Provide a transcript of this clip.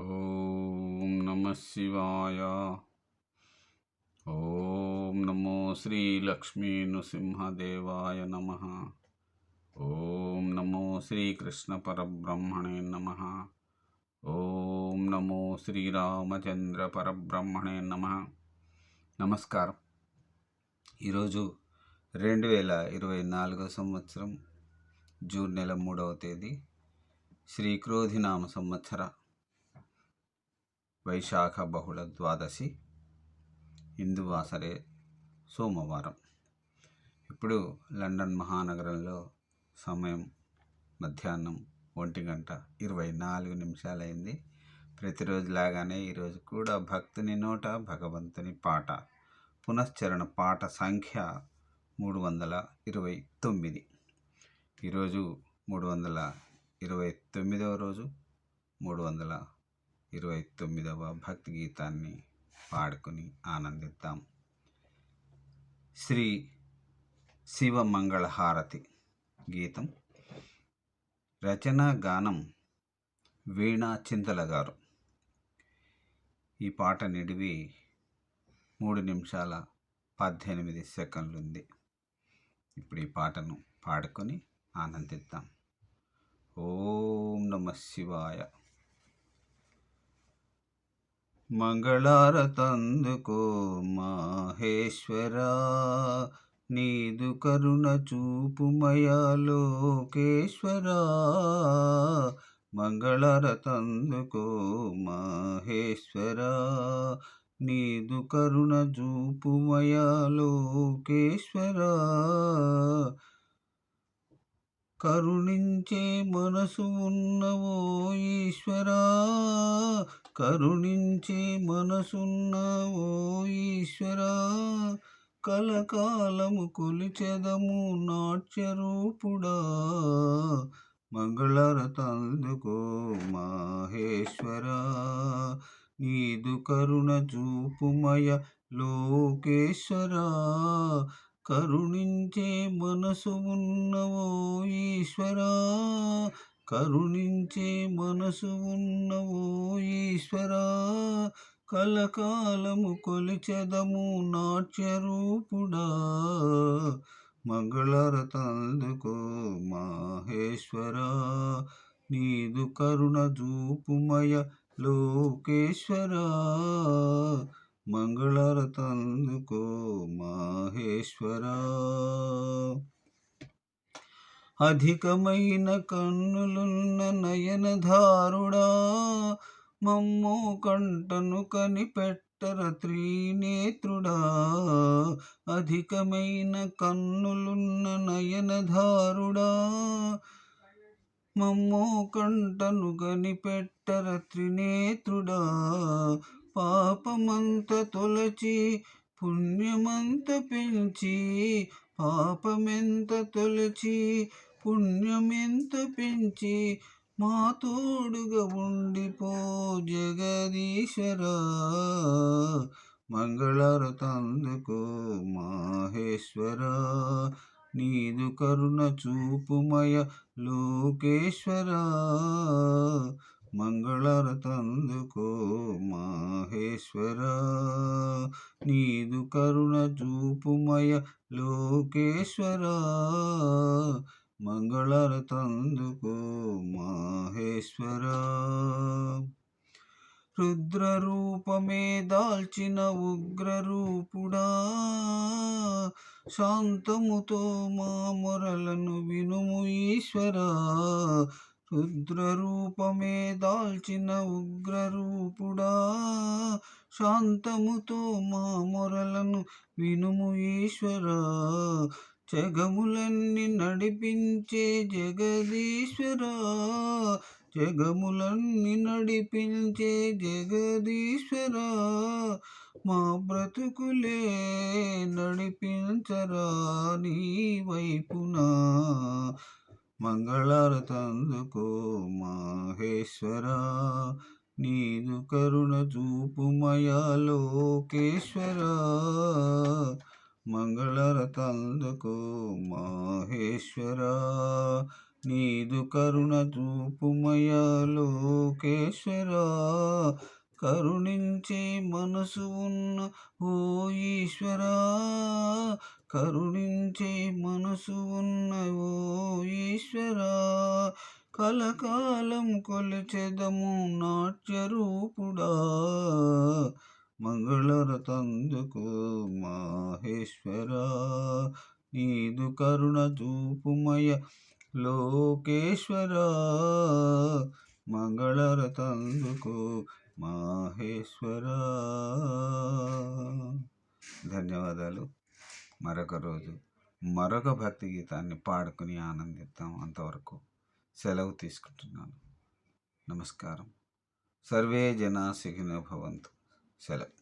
ఓం నమ శివాయ. ఓం నమో శ్రీ లక్ష్మీ నృసింహదేవాయ నమ. ఓం నమో శ్రీకృష్ణ పరబ్రహ్మణే నమ. ఓం నమో శ్రీరామచంద్ర పరబ్రహ్మణే నమ. నమస్కారం. ఈరోజు రెండు వేల ఇరవై నాలుగో సంవత్సరం జూన్ నెల మూడవ తేదీ శ్రీ క్రోధినామ సంవత్సర వైశాఖ బహుళ ద్వాదశి హిందువాసరే సోమవారం. ఇప్పుడు లండన్ మహానగరంలో సమయం మధ్యాహ్నం ఒంటి గంట ఇరవై నాలుగు నిమిషాలైంది. ప్రతిరోజు లాగానే ఈరోజు కూడా భక్తుని నోట భగవంతుని పాట. పునశ్చరణ పాట సంఖ్య మూడు వందల ఇరవై తొమ్మిది. ఈరోజు మూడు వందల ఇరవై తొమ్మిదవ రోజు మూడు వందల ఇరవై తొమ్మిదవ భక్తి గీతాన్ని పాడుకుని ఆనందిద్దాం. శ్రీ శివమంగళహారతి గీతం. రచన గానం వీణా చింతల గారు. ఈ పాట నిడివి మూడు నిమిషాల పద్దెనిమిది సెకండ్లు ఉంది ఇప్పుడు ఈ పాటను పాడుకొని ఆనందిద్దాం. ఓం నమ శివాయ. మంగళారతందుకో మాహేశ్వరా. నీదు కరుణ చూపుమయా లోకేశ్వరా. మంగళారతందుకో మాహేశ్వరా. నీదు కరుణ చూపుమయా లోకేశ్వరా. కరుణించే మనసు ఉన్నవో ఈశ్వరా. కరుణించే ఓ ఈశ్వరా కలకాలము కొలిచెదము నాట్యరూపుడా. మంగళరతందుకో మాహేశ్వరా నీదు కరుణ చూపుమయ లోకేశ్వరా కరుణించే మనసు ఉన్నవో ఈశ్వరా కరుణించే మనసు ఉన్నవో ఈశ్వరా కలకాలము కొలిచెదము నాట్యరూపుడా. మంగళరతందుకో మాహేశ్వరా నీదు కరుణ చూపుమయ లోకేశ్వరా. మంగళరతందుకో మాహేశ్వరా. అధికమైన కన్నులున్న నయనధారుడా మమ్మో కంటను కనిపెట్టర త్రినేత్రుడా. అధికమైన కన్నులున్న నయనధారుడా మమ్మో కంటను కనిపెట్టర త్రినేత్రుడా. పాపమంత తొలచి పుణ్యమంత పెంచి పాపమెంత తొలచి పుణ్యమెంత పెంచి మా తోడుగా ఉండిపో జగదీశ్వర. మంగళరతందుకో మాహేశ్వరా. నీదు కరుణ చూపుమయ లోకేశ్వరా. మంగళరతందుకో మాహేశ్వరా. నీదు కరుణ చూపుమయ లోకేశ్వరా. మంగళరతందుకో మాహేశ్వర. రుద్రరూపమే దాల్చిన ఉగ్రరూపుడా శాంతముతో మా మొరలను వినుము ఈశ్వరా. రుద్రరూపమే దాల్చిన ఉగ్రరూపుడా శాంతముతో మా మొరలను వినుము ఈశ్వరా. జగములన్నీ నడిపించే జగదీశ్వరా జగములన్నీ నడిపించే జగదీశ్వరా మా బ్రతుకులే నడిపించరా నీ వైపున. మంగళారతందుకో మాహేశ్వరా నీదు కరుణ చూపుమయా లోకేశ్వరా. మంగళరతందుకో మాహేశ్వరా నీదు కరుణ చూపుమయా లోకేశ్వర. కరుణించే మనసు ఉన్న ఓ ఈశ్వరా కరుణించే మనసు ఉన్న ఓ ఈశ్వరా. కలకాలం కొలిచెదము నాట్యరూపుడా మంగళరతందుకు మాహేశ్వరా నీదు కరుణ చూపుమయ లోకేశ్వరా. మంగళరతందుకు మాహేశ్వర. ధన్యవాదాలు. మరొక రోజు మరొక భక్తి గీతాన్ని పాడుకుని ఆనందిద్దాం అంతవరకు సెలవు తీసుకుంటున్నాను. నమస్కారం. సర్వే జనా సుఖినో భవంతు. సెలవు